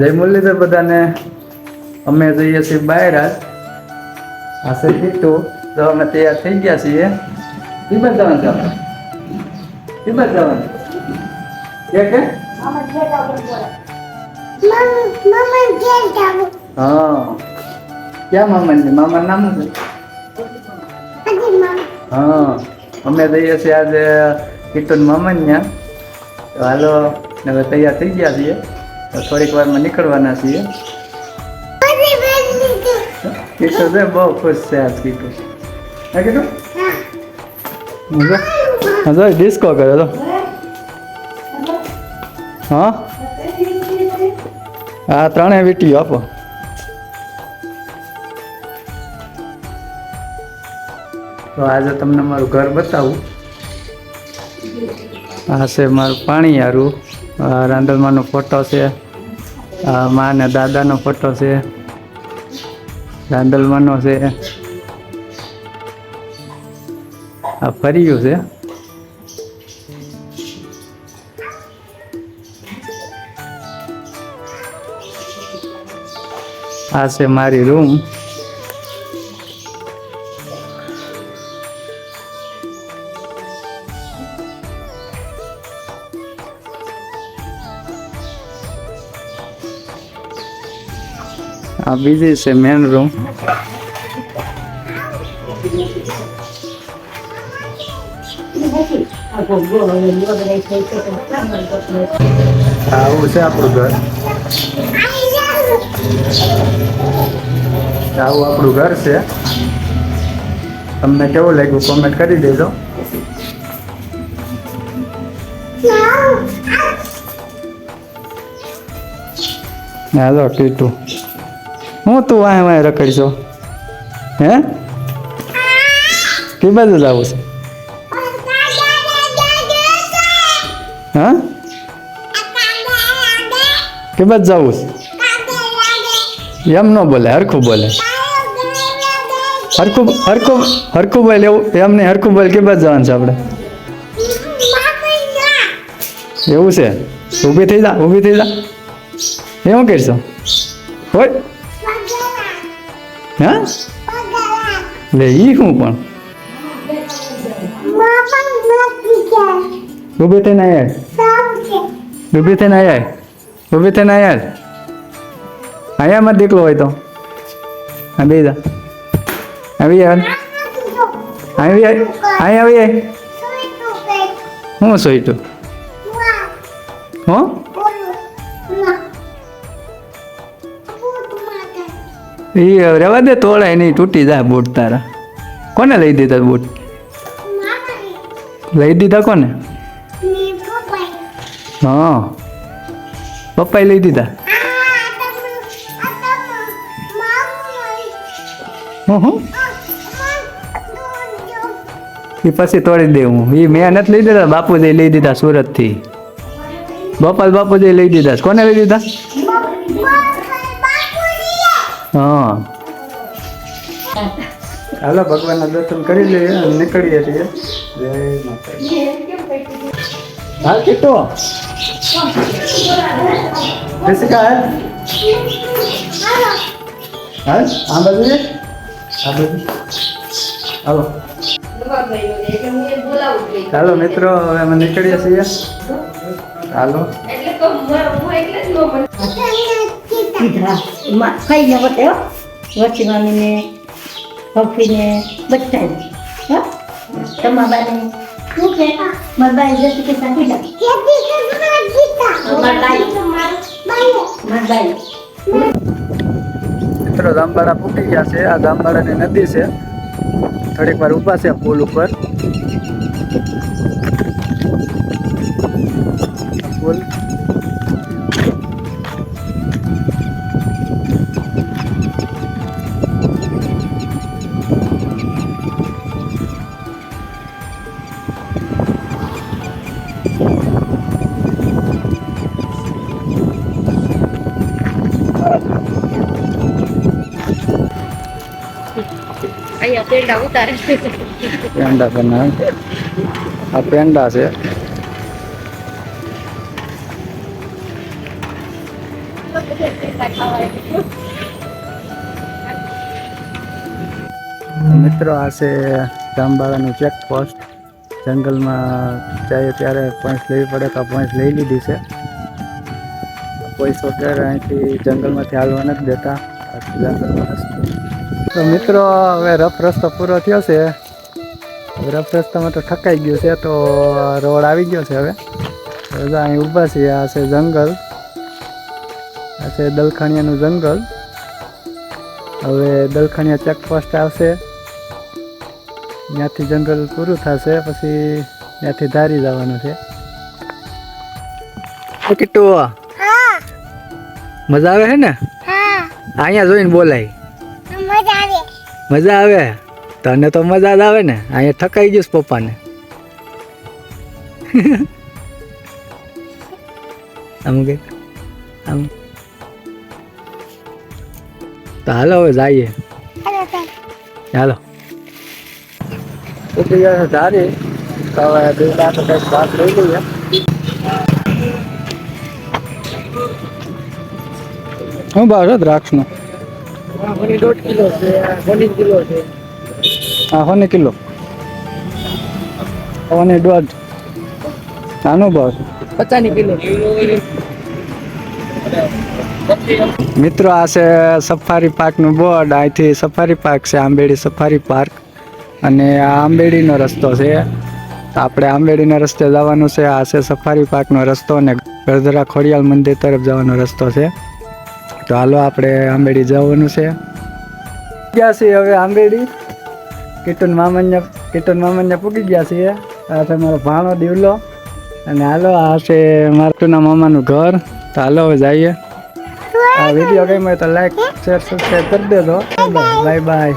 જય મુરલીધર બધાને. અમે જઈએ છીએ બહાર આજ આ છે ટીટો. તો અમે તૈયાર થઈ ગયા છીએ. કિંમત જવાનું છે કિંમત જવાનું. કે કે? હા. ક્યાં મામાની મામા નામ છે? હા. અમે જઈએ છીએ આજે કીટુન મામાને ત્યાં. તો હાલો હવે તૈયાર થઈ ગયા છીએ. થોડીક વારમાં નીકળવાના છીએ. કીટુ છે, બહુ ખુશ છે આજ કીટુ હા કીટુ હા જો ડિસ્કો કર્યો તો? હા? હા ત્રણેય વીટીઓ આપો. તો આજે તમને મારું ઘર બતાવું. આ છે મારું પાણીયારું. આ રાંદલમાનો ફોટો છે. મા ને દાદાનો ફોટો છે. રાંદલમાનો છે. આ ફર્યું છે. આ છે મારી રૂમ. આ બીજી છે મેન રૂમ આવું છે આપણું ઘર. આવું આપણું ઘર છે. તમને કેવું લાગ્યું? કોમેન્ટ કરી દેજો. હાલો ટીટુ. હું તું વાંહે વાંહે રખડીશો? હે? કે બાજુ જવું છે? હા? કે બાજુ જવું છે? એમ ન બોલે, હરખું બોલે. હરખું હરખું હરખું બોલે, એવું એમ નહીં, હરખું બોલે કે બાજુ જવાનું છે આપણે? એવું છે? ઊભી થઈ જા, ઊભી થઈ જા. એવું કરશો? હોય? હા? લે ઈ શું પણ? ઊભી થઈને આયા ઊભી થઈને આયા ઊભી થઈને આયા અહીંયા મત હોય તો. હા બે જા. આવી યાર આવી આવી આવી હું સોઈટું હો? એ રેવા દે તોડાય નહીં તૂટી જાય બૂટ તારા. કોને લઈ દીધા બૂટ? લઈ દીધા કોને? હા. પપ્પાએ લઈ દીધા? હું એ પછી તોડી દે હું. એ મેં નથી લઈ દીધા બાપુજી લઈ દીધા સુરતથી. ગોપાલ બાપુજી લઈ દીધા. કોને લઈ દીધા? હા. હાલો, ભગવાનના દર્શન કરી લઈએ નીકળીએ છીએ. જય માતાજી. હાલ કેટલો જessica હાલ. હાલ, આ બાજુ આ બાજુ. હાલો. હાલો, મિત્રો, હવે અમે નીકળીએ છીએ. હાલો. ખાઈને વટે હો. વચ્ચે મામીને પપ્પીને બધાને હો. તમારાને શું કે? મારા બાઈ જતી કે સાથી જા બાઈ બાઈ મિત્રો જામબાડા ફૂટી ગયા છે. આ જામબાડાની નદી છે. થોડીક વાર ઊભા છે પુલ ઉપર. પેંડા ઉતારે પેંડા બનાવે આ પેંડા છે મિત્રો આ છે જામબાળાનું ચેકપોસ્ટ જંગલમાં જઈએ ત્યારે પોઈન્ટ લેવી પડે તો પોઈન્ટ લઈ લીધી છે પોલીસ વગેરે અહીંથી જંગલમાંથી હાલવા નથી દેતા આખી જંગલમાં રસ્તો તો મિત્રો હવે રફ રસ્તો પૂરો થયો છે. રફ રસ્તામાં તો ઠકાઈ ગયું છે તો રોડ આવી ગયો છે હવે. બધા અહીં ઊભા છીએ આ છે જંગલ. આ છે દલખાણિયાનું જંગલ. હવે દલખાણિયા ચેકપોસ્ટ આવશે. ત્યાંથી જંગલ પૂરું થશે પછી ત્યાંથી ધારી જવાનું છે. એ મજા આવે છે ને? અહીંયા જોઈને બોલાય. મજા આવે? તને તો મજા જ આવે ને. અહીંયા થકાઈ ગયું પપ્પાને. આમ કે આમ. તો હાલો હવે જઈએ. હાલો ઉતરી ગયા ધારી તો હવે બે લાખ કંઈક વાત લઈ લઈએ દોઢ કિલો છે પચીસ કિલો છે. હા હોને કિલો? હોને દોઢ. નાનો ભાવ છે. કિલો. મિત્રો આ છે સફારી પાર્કનું બોર્ડ. અહીંથી સફારી પાર્ક છે આંબેડી સફારી પાર્ક. અને આ આંબેડીનો રસ્તો છે. આપણે આંબેડીના રસ્તે જવાનું છે. આ છે સફારી પાર્કનો રસ્તો અને ગરધરા ખોડિયાલ મંદિર તરફ જવાનો રસ્તો છે. તો હાલો આપણે આંબેડી જવાનું છે. ગયા છીએ હવે આંબેડી. કીટુન મામન્ય કીટુન મામન્ય પૂકી ગયા છીએ. આ છે મારો ભાણો દીવલો. અને હાલો આ છે મારા મામાનું ઘર. તો હાલો હવે જઈએ. આ વીડિયો ગમ્યો તો લાઈક શેર સબસ્ક્રાઈબ કરી દેજો. Bye bye